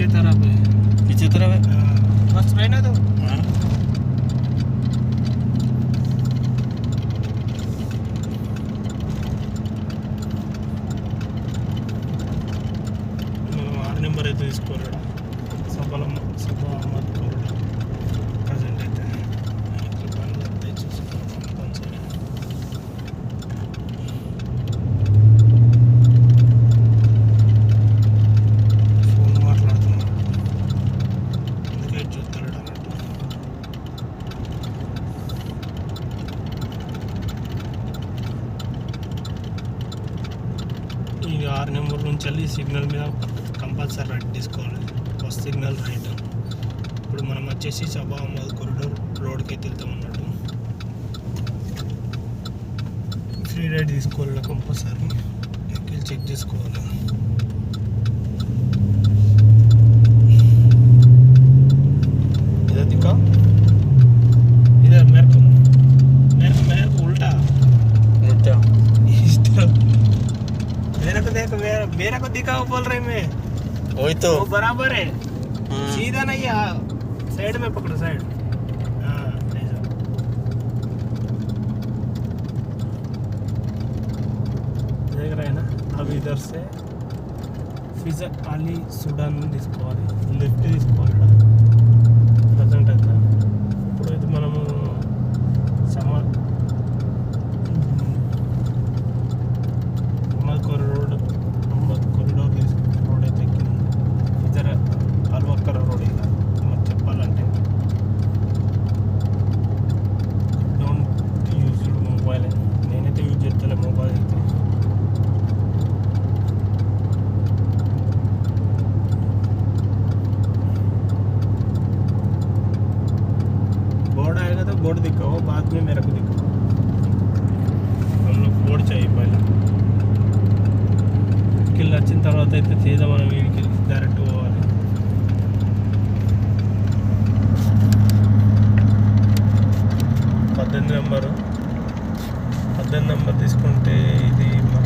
પીછે તરફ પીછે તરફ મસ્ત રહે ને તો? હા. ఆరు నెంబర్ నుంచి వెళ్ళి సిగ్నల్ మీద కంపల్సరీ రైట్ తీసుకోవాలి. First signal right. ఇప్పుడు మనం వచ్చేసి సభా అహ్మద్ కొరిడోర్ రోడ్కి వెళ్తాం అన్నట్టు. ఫ్రీ రైడ్ తీసుకోవాలి కంపల్సరీ. చెక్ చేసుకోవాలి. मेरा को दिखाओ बोल रहे मैं। वही तो। वो बराबर है। हाँ। सीधा नहीं है हाँ। साइड में पकड़ो साइड। हाँ, तो। देख रहे हैं ना अब इधर से Fiza Ali Sudan is called lift is called आएगा तो बोर्ड दिखाओ बाद में मेरे को दिखाओ हम लोग बोर्ड चाहिए पहले కిల్ వచ్చిన తర్వాత అయితే సీదా మనం వీడికి డైరెక్ట్ పోవాలి పద్దెనిమిది నెంబరు పద్దెనిమిది నెంబర్ తీసుకుంటే ఇది మన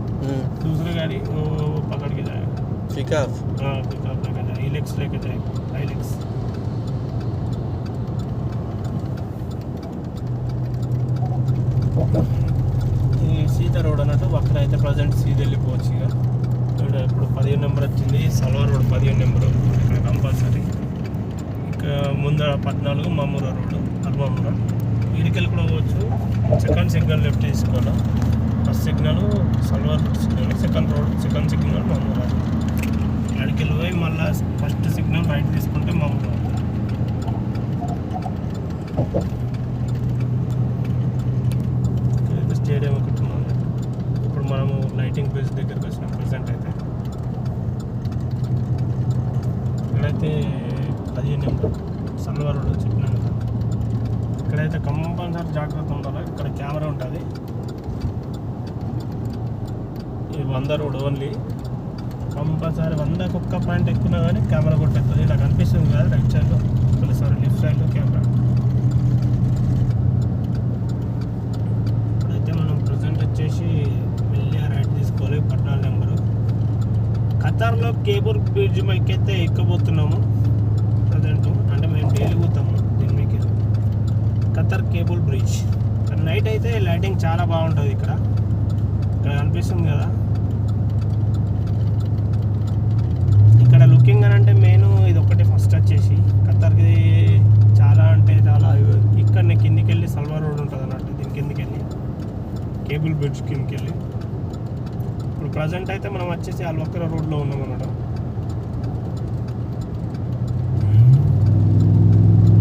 दूसरा गाड़ी वो, वो पकड़ के जाएगा पिकअप हाँ पिकअप लेके जाएगा इलेक्स लेके जाएगा इलेक्स ఈ సీత రోడ్ అన్నట్టు అక్కడ అయితే ప్రజెంట్ సీద వెళ్ళిపోవచ్చు ఇక ఇక్కడ ఇప్పుడు పదిహేను నెంబర్ వచ్చింది సల్వార్ రోడ్ పదిహేను నెంబర్ ఇక్కడ కంపల్సరీ ఇక ముందర పద్నాలుగు మమ్మూర రోడ్ అర్మమూర వీడికెళ్ళి కూడా పోవచ్చు సెకండ్ సిగ్నల్ లెఫ్ట్ తీసుకోవాలి first signal Salwa signal second road second signal Mamoura అక్కడికి పోయి మళ్ళీ ఫస్ట్ సిగ్నల్ రైట్ తీసుకుంటే మామూలు స్టేడియం ఒకటి ఉంది. ఇప్పుడు మనము లైటింగ్ ప్లేస్ దగ్గరికి వచ్చినాం ప్రెసెంట్ అయితే. ఇక్కడైతే పదిహేను నెంబర్ సన్వర్ రోడ్ చెప్పినాను ఇక్కడైతే కంపల్సరీ జాగ్రత్త ఉండాలి. ఇక్కడ కెమెరా ఉంటుంది. ఈ వంద రోడ్ ఓన్లీ కంపల్సరీ వందకు ఒక్క పాయింట్ ఎక్కున్నా కానీ కెమెరా కొట్టేస్తుంది ఇలా కనిపిస్తుంది కదా రైట్ సైడ్లో సార్ లెఫ్ట్ సైడ్లో కెమెరా ఇప్పుడైతే మనం ప్రజెంట్ వచ్చేసి మెల్లిగా రైట్ తీసుకోవాలి. పద్నాలుగు నెంబరు. ఖతార్లో కేబుల్ బ్రిడ్జ్ అయితే ఎక్కబోతున్నాము? ప్రజెంట్ అంటే మేము డైలీ పోతాము. దీని మీకు ఖతర్ కేబుల్ బ్రిడ్జ్. నైట్ అయితే లైటింగ్ చాలా బాగుంటుంది ఇక్కడ. ఇక్కడ కనిపిస్తుంది కదా. ముఖ్యంగా అని అంటే మెయిన్ ఇది ఒకటి ఫస్ట్ వచ్చేసి. ఖత్తర్కి చాలా అంటే చాలా ఇక్కడ కిందికి వెళ్ళి సల్వార్ రోడ్ ఉంటుంది అన్నట్టు దీని కిందికి వెళ్ళి కేబుల్ బ్రిడ్జ్ కిందికి వెళ్ళి ఇప్పుడు ప్రజెంట్ అయితే మనం వచ్చేసి అల్వక్కర రోడ్లో ఉన్నాం అన్నమాట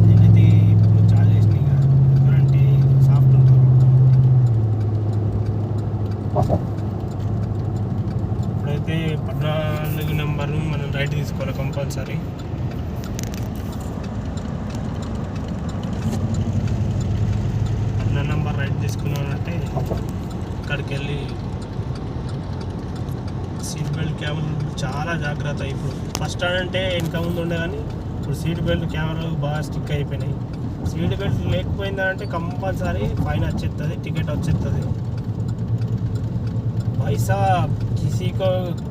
నేనైతే ఇప్పుడు చాలా చేసినాయి ఇక. ఎందుకంటే సాఫ్ట్ ఉంటుంది ఇప్పుడైతే పద్నాలుగు నెంబర్ మనం రైట్ తీసుకోవాలి కంపల్సరీ పద్నాలుగు నెంబర్ రైట్ తీసుకున్నానంటే అక్కడికి వెళ్ళి సీట్ బెల్ట్ కెమెరా చాలా జాగ్రత్త ఇప్పుడు ఫస్ట్ అంటే వెనక ముందు ఉండే కానీ ఇప్పుడు సీట్ బెల్ట్ కెమెరాలు బాగా స్టిక్ అయిపోయినాయి సీట్ బెల్ట్ లేకపోయిందంటే కంపల్సరీ ఫైన్ వచ్చేస్తుంది టికెట్ వచ్చేస్తుంది भाई साहब किसी को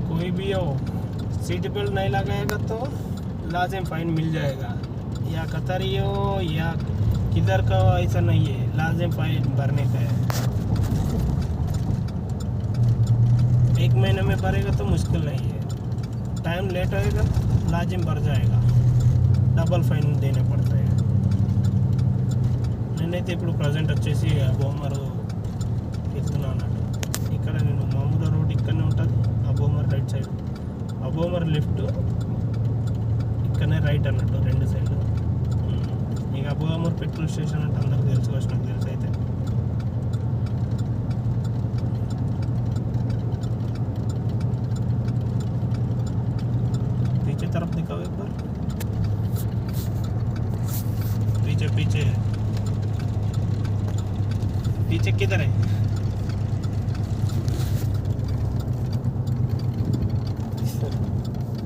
कोई भी हो सीट बेल्ट नहीं लगाएगा तो लाजिम फाइन मिल जाएगा या कतरी हो या किधर का हो ऐसा नहीं है लाजिम फाइन भरने का है एक महीने में भरेगा तो मुश्किल नहीं है टाइम लेट होएगा लाजिम भर जाएगा డబల్ ఫైన్ దేనే పడతాయి నేనైతే ఇప్పుడు ప్రజెంట్ వచ్చేసి బొమ్మరు వెళ్తున్నా అన్నట్టు ఇక్కడ నేను మామూలు రోడ్ ఇక్కడనే ఉంటుంది Abu Hamour right side Abu Hamour left ఇక్కడనే రైట్ అన్నట్టు రెండు సైడ్లు ఇక అబోమర్ పెట్రోల్ స్టేషన్ అంటే पीछे पीछे पीछे किधर है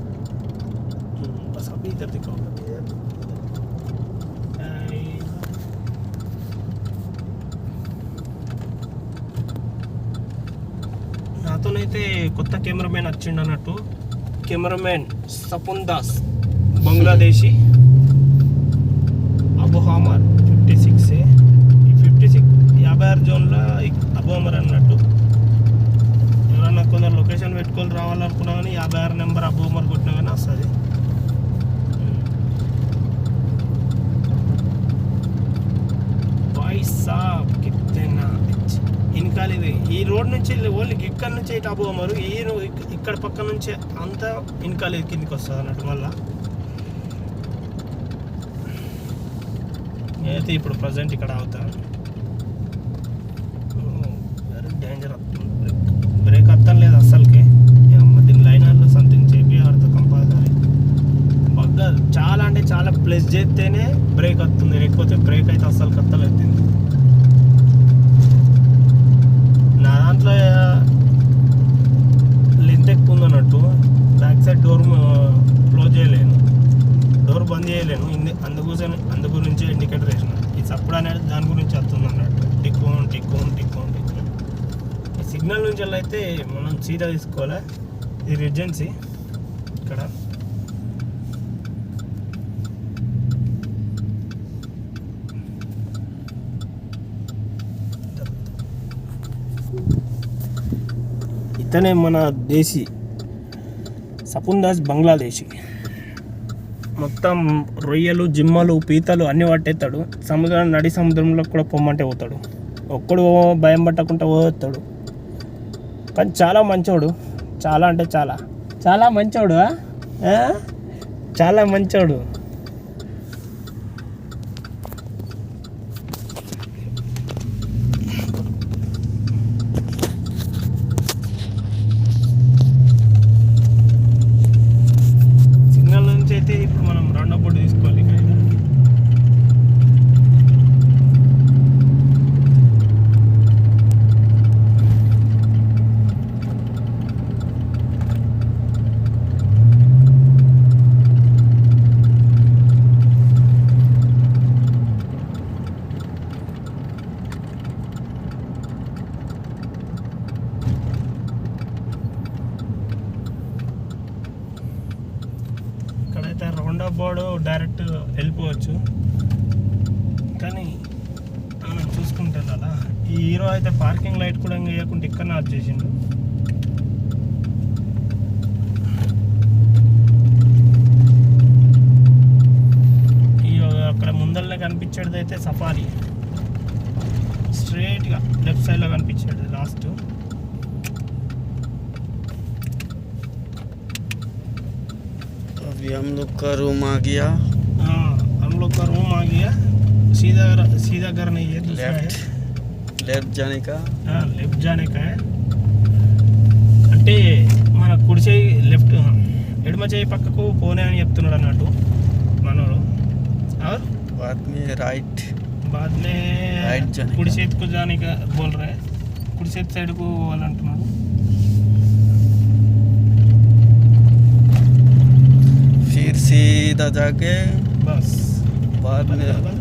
हम्म, बस अभी इधर दिखाओ आई- నాతోనైతే కొత్త కెమెరామెన్ వచ్చిండు అన్నట్టు cameraman Sapun Das Bangladeshi Abu Hamour fifty six ఈ ఫిఫ్టీ సిక్స్ యాభై ఆరు జోన్లో అబోమర్ అన్నట్టు. ఎవరన్నా కొందరు లొకేషన్ పెట్టుకొని రావాలనుకున్నా కానీ యాభై ఆరు నెంబర్ అబోమర్ కొట్టినా కానీ వస్తుంది. సాబ్ కిత్తేనా ఇది ఈ రోడ్ నుంచి ఓన్లీ ఇక్కడ నుంచి ఇటు అబోమరు ఈ ఇక్కడ పక్క నుంచి అంతా ఇన్కాలి కిందికి వస్తుంది అన్నట్టు మళ్ళీ. అయితే ఇప్పుడు ప్రజెంట్ ఇక్కడ అవుతా వెరీ డేంజర్ బ్రేక్ బ్రేక్ అర్థం లేదు అస్సలకి. అమ్మ దీని లైనర్లో సంథింగ్ చెప్పి ఆడుతుంది కంపల్సరీ బాగా చాలా అంటే చాలా ప్లస్ చేస్తేనే బ్రేక్ వస్తుంది లేకపోతే బ్రేక్ అయితే అస్సలు కత్తలేదు దీనికి. అయితే మనం సీదా తీసుకోవాలి? ఇది రిజెన్సీ ఇక్కడ. ఇతనే మన దేశీ. సపున్ దాస్ బంగ్లాదేశీ. మొత్తం రొయ్యలు జిమ్మలు పీతలు అన్ని పట్టేస్తాడు. సముద్రం నడి సముద్రంలో కూడా పొమ్మంటే పోతాడు. ఒక్కడు భయం పట్టకుండా పోతాడు. కానీ చాలా మంచోడు. చాలా అంటే చాలా. చాలా మంచోడు? చాలా మంచోడు సిగ్నల్ నుంచి అయితే ఇప్పుడు మనం రెండో బోర్డు తీసుకోవాలి ఇక్కడ అయితే. ఇక్కడైతే రౌండ్ బోర్డు డైరెక్ట్ వెళ్ళిపోవచ్చు కానీ మనం చూసుకుంటాం కదా ఈ హీరో అయితే పార్కింగ్ లైట్ కూడా ఇంకా వేయకుండా ఇక్కడ ఆఫ్ చేసిండు ఈ అక్కడ ముందరనే కనిపించేది అయితే సఫారీ స్ట్రైట్గా లెఫ్ట్ సైడ్లో కనిపించేది లాస్ట్ अभी हम लोग का रूम आ गया हाँ हम लोग का रूम आ गया सीधा सीधा घर नहीं है दूसरा है लेफ्ट लेफ्ट जाने का हाँ, लेफ्ट जाने का है అంటే మన కుడి చేయి లెఫ్ట్ ఎడమ చేయి పక్కకు పోనే అని చెప్తున్నాడు అన్నట్టు మనోడు और बाद में राइट बाद में Right जाने का। కుడి చేతికు जाने का बोल रहा है కుడి చేతి సైడ్కు పోవాలంటున్నాడు फिर सीधा जाके बस बाद में बस